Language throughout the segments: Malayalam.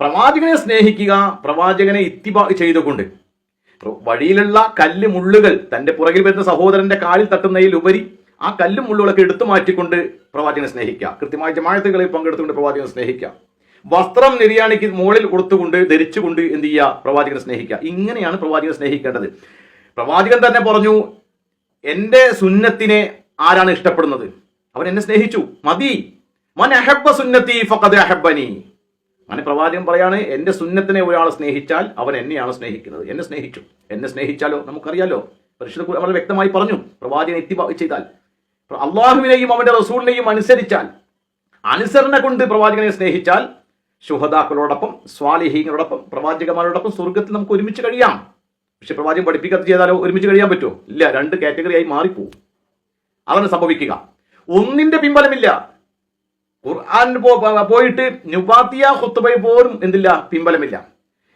പ്രവാചകനെ സ്നേഹിക്കുക പ്രവാചകനെ ഇത്തിബാ ചെയ്തുകൊണ്ട്. വഴിയിലുള്ള കല്ല് മുള്ളുകൾ തന്റെ പുറകിൽ വരുന്ന സഹോദരന്റെ കാലിൽ തട്ടുന്നതിലുപരി ആ കല്ലും മുള്ളുകളൊക്കെ എടുത്തു മാറ്റിക്കൊണ്ട് പ്രവാചകനെ സ്നേഹിക്കുക. കൃത്യമായ ജമാഴത്തുകളിൽ പങ്കെടുത്തുകൊണ്ട് പ്രവാചകനെ സ്നേഹിക്കുക. വസ്ത്രം നിര്യാണിക്ക് മുകളിൽ കൊടുത്തുകൊണ്ട് ധരിച്ചുകൊണ്ട് എന്ത് ചെയ്യുക? പ്രവാചകനെ സ്നേഹിക്കുക. ഇങ്ങനെയാണ് പ്രവാചകനെ സ്നേഹിക്കേണ്ടത്. പ്രവാചകൻ തന്നെ പറഞ്ഞു എന്റെ സുന്നത്തിനെ ആരാണ് ഇഷ്ടപ്പെടുന്നത്? അവൻ എന്നെ സ്നേഹിച്ചു. മതി. മൻ അഹബ്ബ സുന്നത്തി ഫഖദ് അഹബ്ബനി. അങ്ങനെ പ്രവാചകൻ പറയാണ് എന്റെ സുന്നത്തിനെ ഒരാൾ സ്നേഹിച്ചാൽ അവൻ എന്നെയാണ് സ്നേഹിക്കുന്നത്. എന്നെ സ്നേഹിച്ചു. എന്നെ സ്നേഹിച്ചാലോ? നമുക്കറിയാലോ. പരിശുദ്ധ വളരെ വ്യക്തമായി പറഞ്ഞു. പ്രവാചകൻ എത്തി ചെയ്താൽ. അള്ളാഹുവിനെയും അവന്റെ റസൂലിനെയും അനുസരിച്ചാൽ. അനുസരണ കൊണ്ട് പ്രവാചകനെ സ്നേഹിച്ചാൽ ശുഹദാക്കളോടൊപ്പം സ്വാലിഹീങ്ങളോടൊപ്പം പ്രവാചകന്മാരോടൊപ്പം സ്വർഗത്തിൽ നമുക്ക് ഒരുമിച്ച് കഴിയാം. പക്ഷെ പ്രവാചകൻ പഠിപ്പിക്കാത്ത ചെയ്താലോ? ഒരുമിച്ച് കഴിയാൻ പറ്റുമോ? ഇല്ല രണ്ട് കാറ്റഗറി ആയി മാറിപ്പോവും. അതാണ് സംഭവിക്കുക. ഒന്നിന്റെ പിൻബലമില്ല. ഖുർആൻ പോയിട്ട് നുബാത്തിയ ഖുത്തുബയിൽ പോലും എന്തില്ല പിമ്പലമില്ല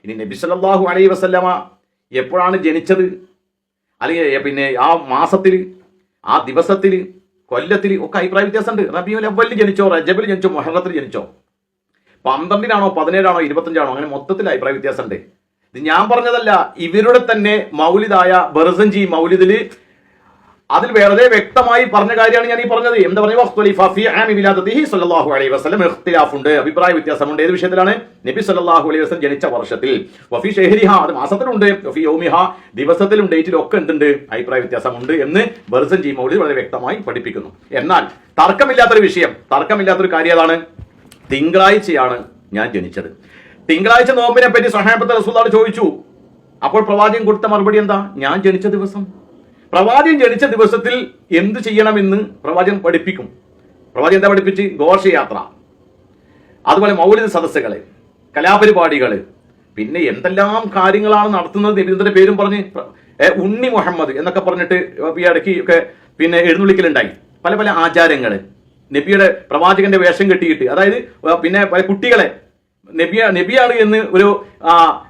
ഇനി നബി സല്ലല്ലാഹു അലൈഹി വസല്ലമ എപ്പോഴാണ് ജനിച്ചത്? അല്ലെങ്കിൽ പിന്നെ ആ മാസത്തിൽ ആ ദിവസത്തിൽ കൊല്ലത്തിൽ ഒക്കെ അഭിപ്രായ വ്യത്യാസമുണ്ട്. റബിയുൽ അവലിൽ ജനിച്ചോ റജബിൽ ജനിച്ചോ മൊഹറത്തിൽ ജനിച്ചോ? പന്ത്രണ്ടിനാണോ പതിനേഴാണോ ഇരുപത്തഞ്ചാണോ? അങ്ങനെ മൊത്തത്തിൽ അഭിപ്രായ വ്യത്യാസമുണ്ട്. ഇത് ഞാൻ പറഞ്ഞതല്ല ഇവരുടെ തന്നെ മൗലിദായ ബെർസഞ്ചി മൗലിദിൽ അതിൽ വേറെ വ്യക്തമായി പറഞ്ഞ കാര്യമാണ് ഞാൻ ഈ പറഞ്ഞത്. എന്താ പറയുക ഉണ്ട് അഭിപ്രായ വ്യത്യാസമുണ്ട്. ഏത് വിഷയത്തിലാണ്? നബി സല്ലല്ലാഹു അലൈഹി വസ്ലം ജനിച്ച വർഷത്തിൽ. വഫി ഷെഹരിഹ അത് മാസത്തിലുണ്ട്. വഫി യൗമിഹ ദിവസത്തിലും ഡേറ്റിലും ഒക്കെ എന്തുണ്ട് അഭിപ്രായ വ്യത്യാസമുണ്ട് എന്ന് ബർസൻ ജി മൗലി വളരെ വ്യക്തമായി പഠിപ്പിക്കുന്നു. എന്നാൽ തർക്കമില്ലാത്തൊരു വിഷയം തർക്കമില്ലാത്തൊരു കാര്യം ഏതാണ്? തിങ്കളാഴ്ചയാണ് ഞാൻ ജനിച്ചത്. തിങ്കളാഴ്ച നോമ്പിനെ പറ്റി സഹാബത്ത് റസൂലാണ് ചോദിച്ചു. അപ്പോൾ പ്രവാചകൻ കൊടുത്ത മറുപടി എന്താ? ഞാൻ ജനിച്ച ദിവസം. പ്രവാചകൻ ജനിച്ച ദിവസത്തിൽ എന്ത് ചെയ്യണമെന്ന് പ്രവാചകൻ പഠിപ്പിക്കും. പ്രവാചകൻ എന്താ പഠിപ്പിച്ച്? ഘോഷയാത്ര. അതുപോലെ മൗലിക സദസ്സുകൾ കലാപരിപാടികൾ. പിന്നെ എന്തെല്ലാം കാര്യങ്ങളാണ് നടത്തുന്നത് ഇതിന്റെ പേരും പറഞ്ഞ് ഉണ്ണി മുഹമ്മദ് എന്നൊക്കെ പറഞ്ഞിട്ട് ഈ ഇടയ്ക്ക് ഒക്കെ പിന്നെ എഴുന്നള്ളിക്കലുണ്ടായി. പല പല ആചാരങ്ങൾ നബിയുടെ പ്രവാചകന്റെ വേഷം കെട്ടിയിട്ട് അതായത് പിന്നെ പല കുട്ടികളെ. നബിയ നബിയാണ് എന്ന് ഒരു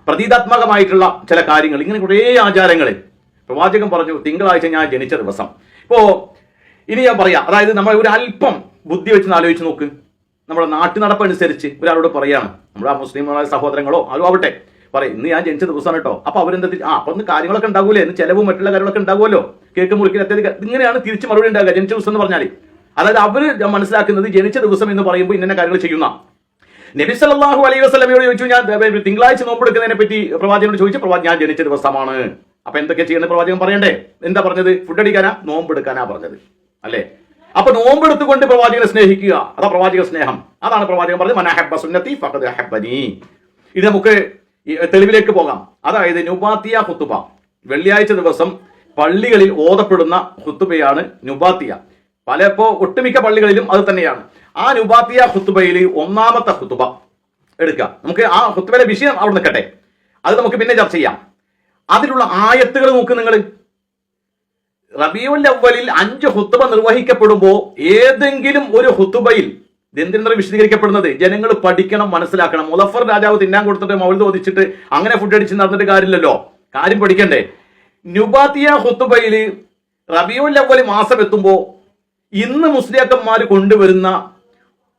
പ്രതീതാത്മകമായിട്ടുള്ള ചില കാര്യങ്ങൾ. ഇങ്ങനെ കുറേ ആചാരങ്ങൾ പ്രവാചകൻ പറഞ്ഞു തിങ്കളാഴ്ച ഞാൻ ജനിച്ച ദിവസം. ഇപ്പോ ഇനി ഞാൻ പറയാം. അതായത് നമ്മൾ ഒരു അല്പം ബുദ്ധി വെച്ച് ആലോചിച്ച് നോക്ക്. നമ്മുടെ നാട്ടു നടപ്പനുസരിച്ച് ഒരാളോട് പറയാണ്. നമ്മുടെ ആ മുസ്ലിം സഹോദരങ്ങളോ അതോ ആവട്ടെ പറയും ഇന്ന് ഞാൻ ജനിച്ച ദിവസമാണ് കേട്ടോ അപ്പൊ അവരെന്താ ആ അപ്പൊ ഒന്ന് കാര്യങ്ങളൊക്കെ ഉണ്ടാവൂലേ? ഇന്ന് ചെലവും മറ്റുള്ള കാര്യങ്ങളൊക്കെ ഉണ്ടാവുമല്ലോ? കേക്ക് മുറിക്കൽ അത്യധികം ഇങ്ങനെയാണ് തിരിച്ച് മറുപടി ഉണ്ടാകുക ജനിച്ച ദിവസം എന്ന് പറഞ്ഞാൽ അതായത് അവർ മനസ്സിലാക്കുന്നത് ജനിച്ച ദിവസം എന്ന് പറയുമ്പോൾ ഇന്ന കാര്യങ്ങൾ ചെയ്യുന്ന. നബി സല്ലല്ലാഹു അലൈഹി വസ്ലമയോട് ചോദിച്ചു ഞാൻ തിങ്കളാഴ്ച നോമ്പെടുക്കുന്നതിനെ പറ്റി പ്രവാചകനോട് ചോദിച്ചു പ്രവാചകൻ ഞാൻ ജനിച്ച ദിവസമാണ്. അപ്പൊ എന്തൊക്കെ ചെയ്യുന്ന പ്രവാചകൻ പറയണ്ടേ? എന്താ പറഞ്ഞത്? ഫുഡ് അടിക്കാനാ? നോമ്പെടുക്കാനാ പറഞ്ഞത്. അല്ലേ? അപ്പൊ നോമ്പെടുത്തുകൊണ്ട് പ്രവാചകനെ സ്നേഹിക്കുക. അതാ പ്രവാചക സ്നേഹം. അതാണ് പ്രവാചകൻ പറഞ്ഞത്. മനാഹബ്ബ സുന്നത്തി ഫഖദ് അഹബ്ബനി ഇത് നമുക്ക് തെളിവിലേക്ക് പോകാം. അതായത് നുബാത്തിയ ഹുത്തുബ വെള്ളിയാഴ്ച ദിവസം പള്ളികളിൽ ഓതപ്പെടുന്ന ഹുത്തുബയാണ് നുബാത്തിയ. പലപ്പോ ഒട്ടുമിക്ക പള്ളികളിലും അത് തന്നെയാണ്. ആ നുബാത്തിയ ഹുത്തുബയിൽ ഒന്നാമത്തെ ഹുത്തുബ എടുക്കുക. നമുക്ക് ആ ഹുത്തുബയിലെ വിഷയം അവിടെ നിൽക്കട്ടെ. അത് നമുക്ക് പിന്നെ ചർച്ച ചെയ്യാം. അതിലുള്ള ആയത്തുകൾ നോക്ക് നിങ്ങൾ റബിയുൽ അവലിൽ അഞ്ച് ഹുത്തുബ നിർവഹിക്കപ്പെടുമ്പോൾ ഏതെങ്കിലും ഒരു ഹുത്തുബയിൽ എന്തിനാണ് വിശദീകരിക്കപ്പെടുന്നത്? ജനങ്ങൾ പഠിക്കണം മനസ്സിലാക്കണം. മുലഫർ രാജാവ് തിന്നാൻ കൊടുത്തിട്ട് മൗലിത് ചോദിച്ചിട്ട് അങ്ങനെ ഫുഡ് അടിച്ച് നടന്നിട്ട് കാര്യമില്ലല്ലോ. കാര്യം പഠിക്കണ്ടേ. നുബാത്തിയ ഹുത്തുബയിൽ റബിയുൽ അവൽ മാസം എത്തുമ്പോൾ ഇന്ന് മുസ്ലിയാക്കന്മാർ കൊണ്ടുവരുന്ന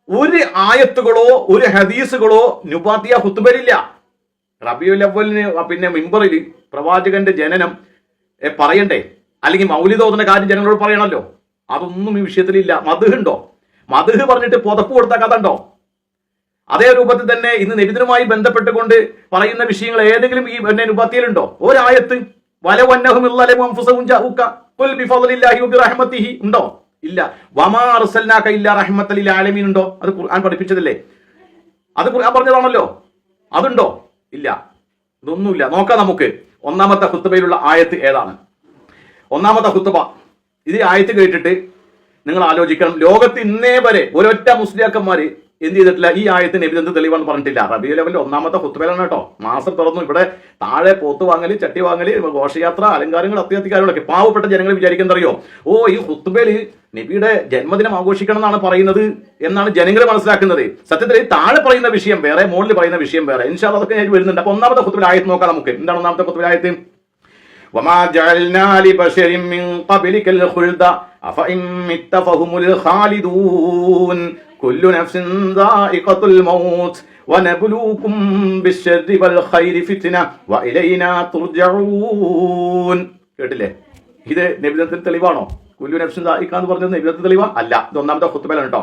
ഒരു ആയത്തുകളോ ഒരു ഹദീസുകളോ നുബാത്തിയ ഹുത്തുബയിലില്ല റബിയുൽ അവലിന് പിന്നെ മിമ്പറിൽ പ്രവാചകന്റെ ജനനം പറയണ്ടേ? അല്ലെങ്കിൽ മൗലിതോദന കാര്യം ജനങ്ങളോട് പറയണല്ലോ? അതൊന്നും ഈ വിഷയത്തിലില്ല. മധുഹുണ്ടോ മധുഹ് പറഞ്ഞിട്ട് പുതപ്പ് കൊടുത്ത കഥ ഉണ്ടോ അതേ രൂപത്തിൽ തന്നെ ഇന്ന് നിബിധനുമായി ബന്ധപ്പെട്ടുകൊണ്ട് പറയുന്ന വിഷയങ്ങൾ ഏതെങ്കിലും ഈ എന്നെ ഉപാത്തിയിലുണ്ടോ ഒരായത്ത് ഉണ്ടോ? ഇല്ല. ഉണ്ടോ? അത് ഖുർആൻ പഠിപ്പിച്ചതല്ലേ? അത് ഖുർആൻ പറഞ്ഞതാണല്ലോ. അതുണ്ടോ? ഇല്ല. ഇതൊന്നുമില്ല. നോക്കാം നമുക്ക്. ഒന്നാമത്തെ കുത്തുബയിലുള്ള ആയത്ത് ഏതാണ്? ഒന്നാമത്തെ കുത്തുബ. ഇത് ആയത്ത് കേട്ടിട്ട് നിങ്ങൾ ആലോചിക്കണം. ലോകത്ത് ഇന്നേ വരെ ഒരൊറ്റ മുസ്ലിയാക്കന്മാര് എന്ത് ചെയ്തിട്ടില്ല ഈ ആയത്തിന് നബി എന്ത് തെളിവാന്ന് പറഞ്ഞിട്ടില്ല റബി ലെവലിൽ ഒന്നാമത്തെ ഹുത്തുബയിലാണ് കേട്ടോ മാസം തുറന്നു ഇവിടെ താഴെ പോത്ത് വാങ്ങല് ചട്ടി വാങ്ങല് ഘോഷയാത്ര അലങ്കാരങ്ങൾ അത്യാവശ്യ കാര്യങ്ങളൊക്കെ പാവപ്പെട്ട ജനങ്ങൾ വിചാരിക്കുന്നത് അറിയോ ഓ ഈ ഹുത്തുബയില് നബിയുടെ ജന്മദിനം ആഘോഷിക്കണം എന്നാണ് പറയുന്നത് എന്നാണ് ജനങ്ങൾ മനസ്സിലാക്കുന്നത് സത്യത്തിൽ ഈ താഴെ പറയുന്ന വിഷയം വേറെ മുകളിൽ പറയുന്ന വിഷയം വേറെ ഇൻഷാല് അതൊക്കെ ഞാൻ വരുന്നുണ്ട് അപ്പൊ ഒന്നാമത്തെ ഹുത്തുബിൽ ആയത്ത് നോക്കാം നമുക്ക് എന്താണ് ഒന്നാമത്തെ ഹുത്തുബിൽ ആയത്ത് وما جعلنا لبشر من قبلك الخلد أفإن مت فهم الخالدون كل نفس ذائقة الموت വനബ്ലൂകും ബിശ്ശർരി വൽ ഖൈരി ഫിത്ന വഇലൈനാ തുർജഊൻ കേട്ടില്ലേ ഇത് നബിദത്തിന് തെളിവാണോ കുല്ലു നഫ്സിൻ ദായിഖാന്ന് പറഞ്ഞത് നബിദത്തിന് തെളിവാ അല്ല ഇത് ഒന്നാമത്തെ ഖുത്ബയിലാണ് കേട്ടോ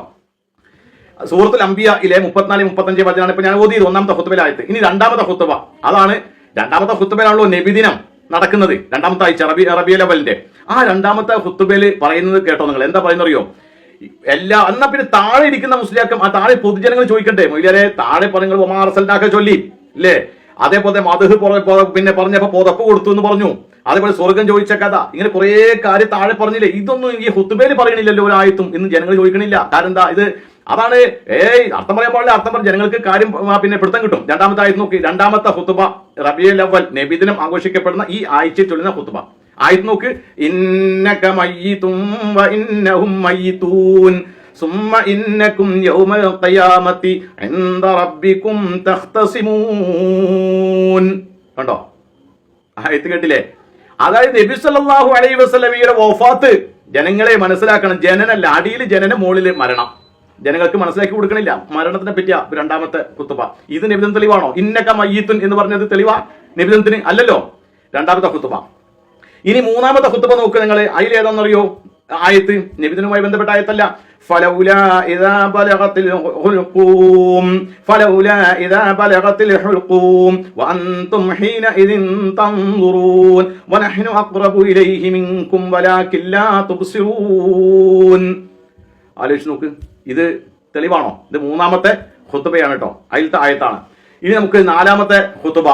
സൂറത്തുൽ അംബിയയിലെ മുപ്പത്തിനാല് മുപ്പത്തഞ്ച് വചനാണ് ഇപ്പൊ ഞാൻ ഓതിയത് ഒന്നാമത്തെ ഹുത്തുബയിലായത് ഇനി രണ്ടാമത്തെ ഹുത്തുബ അതാണ് രണ്ടാമത്തെ ഹുത്തുബയിലാണല്ലോ നബിദിനം നടക്കുന്നത് രണ്ടാമത്തെ ആഴ്ച റബി റബിയ ലെവലിന്റെ ആ രണ്ടാമത്തെ ഹുത്തുബയിൽ പറയുന്നത് കേട്ടോ നിങ്ങൾ എന്താ പറയുന്നത് അറിയോ എല്ലാ എന്നാ പിന്നെ താഴെ ഇരിക്കുന്ന മുസ്ലിയാക്കം ആ താഴെ പൊതുജനങ്ങൾ ചോദിക്കട്ടെ മൊയ്ലിയാരെ താഴെ പറഞ്ഞു ഒമാറസലിനാക്കെ ചൊല്ലി ഇല്ലേ അതേപോലെ മധു പിന്നെ പറഞ്ഞപ്പോ പുതപ്പ് കൊടുത്തു എന്ന് പറഞ്ഞു. അതേപോലെ സ്വർഗം ചോദിച്ച കഥ ഇങ്ങനെ കുറെ കാര്യം താഴെ പറഞ്ഞില്ലേ? ഇതൊന്നും ഈ ഹുത്തുബേലി പറയണില്ലല്ലോ ഒരായത്തും ഇന്ന് ജനങ്ങൾ ചോദിക്കണില്ല. കാരണം എന്താ ഇത്? അതാണ് ഏയ് അർത്ഥം പറയാൻ പാടില്ല അർത്ഥം പറഞ്ഞ ജനങ്ങൾക്ക് കാര്യം പിന്നെ പിടുത്തം കിട്ടും. രണ്ടാമത്തെ ആയത് നോക്കി രണ്ടാമത്തെ ഹുത്തുബ റബിയൽ അവൽ നബിദിനം ആഘോഷിക്കപ്പെടുന്ന ഈ ആഴ്ച ചൊല്ലുന്ന ഹുത്തുബ ആയത് നോക്ക്. ഇന്നക മയ്യിതും വ ഇന്നക്കും യൗമൽ ഖിയാമത്തി ഇൻദ റബ്ബിക്കും തഖ്തസിമൂൻ. കണ്ടോ? ആയത്ത് കേട്ടില്ലേ? അതായത് നബി സല്ലല്ലാഹു അലൈഹി വസല്ലമയുടെ വഫാത്ത് ജനങ്ങളെ മനസ്സിലാക്കണം. ജനനല്ല അടിയിൽ ജനന മുകളിൽ മരണം. ജനങ്ങൾക്ക് മനസ്സിലാക്കി കൊടുക്കണില്ല. മരണത്തിനെ പറ്റിയ രണ്ടാമത്തെ കുത്തുബ. ഇത് നിബിധം തെളിവാണോ? ഇന്നക്ക മയ്യത്തുൻ എന്ന് പറഞ്ഞത് തെളിവാ? നിബിധത്തിന് അല്ലല്ലോ? രണ്ടാമത്തെ കുത്തുബ. ഇനി മൂന്നാമത്തെ കുത്തുബ നോക്ക് നിങ്ങൾ അതിൽ ഏതാണെന്നറിയോ ആയത്ത് നിബിധനുമായി ബന്ധപ്പെട്ട ആയത്തല്ല فلولا إذا بلغت الحلقوم فلولا إذا بلغت الحلقوم وأنتم حينئذ تنظرون ونحن أقرب إليه منكم ولكن لا تبصرون ആലോചിച്ച് നോക്ക് ഇത് തെളിവാണോ ഇത് മൂന്നാമത്തെ ഹുത്തുബയാണ് കേട്ടോ അതിലത്തെ ആയത്താണ് ഇനി നമുക്ക് നാലാമത്തെ ഹുത്തുബ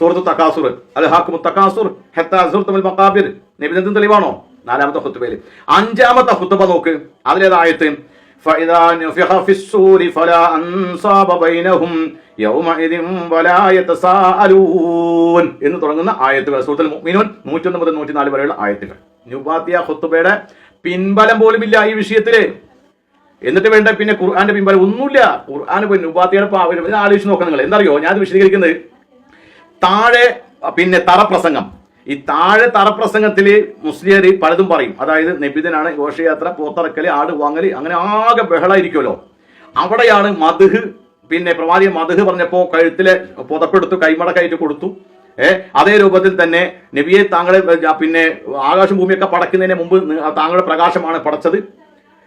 സൂറത്ത് തക്കാസുർ അൽ ഹാക്കും തക്കാസുർ ഹെത്താസുർ മക്കാബിർ നബിദത്തും തെളിവാണോ നാലാമത്തെ ഹുത്തുബയിൽ അഞ്ചാമത്തെ ഹുത്തുബ നോക്ക് അതിലേതായത്ത് فإذا نفخ في الصور فلا أنصاب بينهم يومئذ ولا يتساءلون എന്ന് തുടങ്ങുന്ന ആയത്തുകൾ സൂറത്തുൽ മുഅ്മിനൂൻ 101 മുതൽ 104 വരെയുള്ള ആയത്തുകൾ നുബാത്തിയ ഖുത്തുബയുടെ പിൻബലം പോലുമില്ല ഈ വിഷയത്തില് എന്നിട്ട് വേണ്ട പിന്നെ ഖുർആന്റെ പിൻബലം ഒന്നുമില്ല ഖുർആൻ പിന്നെ നുബാത്തിയുടെ പാവ- ഇത് ആലോചിച്ച് നോക്കണം നിങ്ങൾ എന്തറിയോ ഞാൻ വിശദീകരിക്കുന്നത് താഴെ പിന്നെ തറപ്രസംഗം. ഈ താഴെ തറപ്രസംഗത്തിൽ മുസ്ലിയർ പലതും പറയും. അതായത് നബിതനാണ് ഘോഷയാത്ര പോത്തിറക്കൽ ആട് വാങ്ങൽ അങ്ങനെ ആകെ ബഹളായിരിക്കുമല്ലോ അവിടെയാണ് മധുഹ് പിന്നെ പ്രവാചി മധുഹ് പറഞ്ഞപ്പോൾ കഴുത്തിലെ പുതപ്പെടുത്തു കൈമടക്കായിട്ട് കൊടുത്തു. ഏ അതേ രൂപത്തിൽ തന്നെ നബിയെ താങ്കളെ പിന്നെ ആകാശം ഭൂമിയൊക്കെ പടക്കുന്നതിന് മുമ്പ് താങ്കളുടെ പ്രകാശമാണ് പടച്ചത്.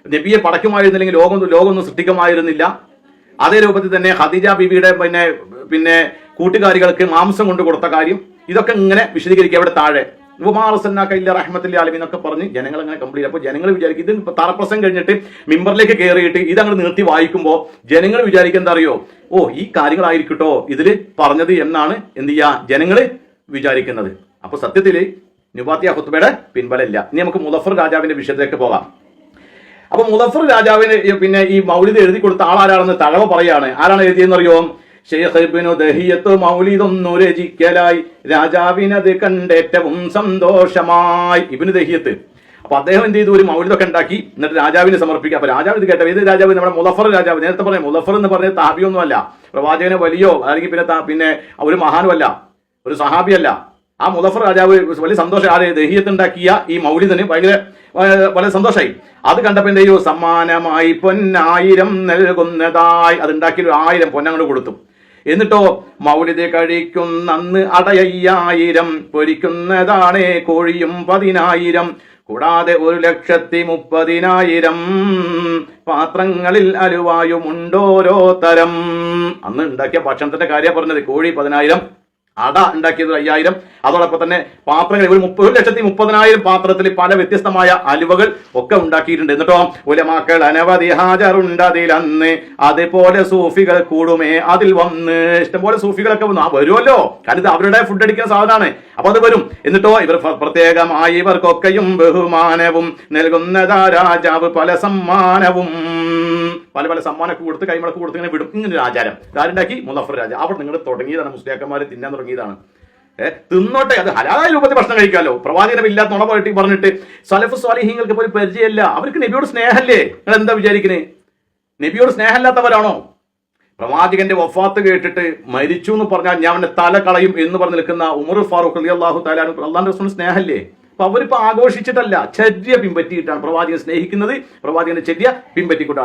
നബിയെ പടക്കുമായിരുന്നില്ലെങ്കിൽ ലോകം ലോകമൊന്നും സൃഷ്ടിക്കുമായിരുന്നില്ല. അതേ രൂപത്തിൽ തന്നെ ഖദീജ ബിബിയുടെ പിന്നെ പിന്നെ കൂട്ടുകാരികൾക്ക് മാംസം കൊണ്ട് കൊടുത്ത കാര്യം ഇതൊക്കെ ഇങ്ങനെ വിശദീകരിക്കുക. അവിടെ താഴെ ഉപമാറസന്നാക്ക ഇല്ല റഹ്മത്തില്ല ആലമി എന്നൊക്കെ പറഞ്ഞ് ജനങ്ങൾ അങ്ങനെ കംപ്ലീറ്റ് അപ്പോൾ ജനങ്ങൾ വിചാരിക്കും ഇത് ഇപ്പൊ തറപ്രസം കഴിഞ്ഞിട്ട് മിമ്പറിലേക്ക് കയറിയിട്ട് ഇത് അങ്ങനെ നിർത്തി വായിക്കുമ്പോൾ ജനങ്ങൾ വിചാരിക്കുക എന്താ അറിയോ? ഓ ഈ കാര്യങ്ങളായിരിക്കട്ടോ ഇതിൽ പറഞ്ഞത് എന്നാണ് എന്ത് ചെയ്യുക ജനങ്ങൾ വിചാരിക്കുന്നത്. അപ്പൊ സത്യത്തിൽ നുബാത്തിയ ഹുത്തുബയുടെ പിൻബലമില്ല ഇനി നമുക്ക് മുദഫർ രാജാവിന്റെ വിഷയത്തിലേക്ക് പോകാം. അപ്പൊ മുദഫർ രാജാവിന് പിന്നെ ഈ മൗലിദ് എഴുതി കൊടുത്ത ആളാരാണെന്ന് തഴവ പറയാണ്. ആരാണ് എഴുതിയെന്നറിയോ? അറിയോ ഇബ്നു ദഹിയത്ത് മൗലിദൊന്നു രചിക്കലായി രാജാവിനത് കണ്ടേറ്റവും സന്തോഷമായി. ഇബിന് ദഹിയത്ത്. അപ്പൊ അദ്ദേഹം എന്ത് ചെയ്തു? ഒരു മൗലിതൊക്കെ ഉണ്ടാക്കി. എന്നിട്ട് രാജാവിന് സമർപ്പിക്കുക. അപ്പൊ രാജാവ് ഇത് കേട്ടോ ഏത് രാജാവ്? നമ്മുടെ മുദഫർ രാജാവ്. നേരത്തെ പറഞ്ഞ മുദഫർ എന്ന് പറഞ്ഞ താബിയൊന്നും അല്ല പ്രവാചകനെ വലിയോ? അല്ലെങ്കിൽ പിന്നെ പിന്നെ ഒരു മഹാനും അല്ല ഒരു സഹാബിയല്ല. ആ മുദഫർ രാജാവ് വലിയ സന്തോഷം. ആ ദഹിയത്ത് ഉണ്ടാക്കിയ ഈ മൗലിദിന് ഭയങ്കര വളരെ സന്തോഷമായി അത് കണ്ടപ്പോൾ എന്ത് ചെയ്യൂ സമ്മാനമായി പൊന്നായിരം നൽകുന്നതായി അത് ഉണ്ടാക്കി ഒരു ആയിരം പൊന്നങ്ങോട് കൊടുത്തു. എന്നിട്ടോ മൗലിദ് കഴിക്കുന്നന്ന് അടയ്യായിരം പൊരിക്കുന്നതാണ് കോഴിയും പതിനായിരം. കൂടാതെ ഒരു ലക്ഷത്തി മുപ്പതിനായിരം പാത്രങ്ങളിൽ അലുവായുമുണ്ടോരോ തരം. അന്ന് ഉണ്ടാക്കിയ ഭക്ഷണത്തിന്റെ കാര്യം പറഞ്ഞത് കോഴി പതിനായിരം. അട ഉണ്ടാക്കിയത് അയ്യായിരം. അതോടൊപ്പം തന്നെ പാത്രങ്ങൾ ഒരു മുപ്പത് ഒരു ലക്ഷത്തി മുപ്പതിനായിരം പാത്രത്തിൽ പല വ്യത്യസ്തമായ അലുവകൾ ഒക്കെ ഉണ്ടാക്കിയിട്ടുണ്ട്. എന്നിട്ടോ ഉലമാക്കൾ അനവധി ഹാജറുണ്ട് അതിൽ അന്ന് അതേപോലെ സൂഫികൾ കൂടുമേ അതിൽ വന്ന്. ഇഷ്ടംപോലെ സൂഫികളൊക്കെ വന്നു. ആ വരുമല്ലോ. കാരണം ഇത് അവരുടെ ഫുഡ് അടിക്കുന്ന സാധനമാണ്. അപ്പൊ അത് വരും. എന്നിട്ടോ ഇവർ പ്ര- പ്രത്യേകമായി ഇവർക്കൊക്കെയും ബഹുമാനവും നൽകുന്നതാ രാജാവ് പല സമ്മാനവും. പല പല സമ്മാനമൊക്കെ കൊടുത്ത് കൈമടക്ക് കൊടുത്ത് ഇങ്ങനെ വിടും. ഇങ്ങനെ ഒരു ആചാരം. ആരുണ്ടാക്കി? മുലഫർ രാജ. അവിടെ നിങ്ങൾ തുടങ്ങിയതാണ് മുസ്ലിയാക്കന്മാർ തിന്നാൻ തുടങ്ങിയതാണ്. ഏഹ് തിന്നോട്ടെ. അത് ഹലാലായ രൂപത്തിൽ ഭക്ഷണം കഴിക്കാമല്ലോ പ്രവാചകനം ഇല്ലാത്ത നുണ പോയിട്ട് പറഞ്ഞിട്ട് സലഫ് സ്വാലിഹീങ്ങൾക്ക് പോലും പരിചയമല്ല. അവർക്ക് നബിയോട് സ്നേഹമല്ലേ നിങ്ങൾ എന്താ വിചാരിക്കുന്നത് നബിയോട് സ്നേഹമില്ലാത്തവരാണോ? പ്രവാചകന്റെ വഫാത്ത് കേട്ടിട്ട് മരിച്ചു എന്ന് പറഞ്ഞാൽ ഞാൻ അവന്റെ തല കളയും എന്ന് പറഞ്ഞ് നിൽക്കുന്ന ഉമർ ഫാറൂഖ് അലി അള്ളാഹു താലാനു അള്ളാന്റെ റസൂലിന് സ്നേഹമല്ലേ അപ്പൊ അവരിപ്പോ ആഘോഷിച്ചിട്ടല്ല. ചര്യ പിൻപറ്റിയിട്ടാണ് പ്രവാചകൻ സ്നേഹിക്കുന്നത്. പ്രവാചകന്റെ ചര്യ പിൻപറ്റിക്കൊണ്ടാണ്.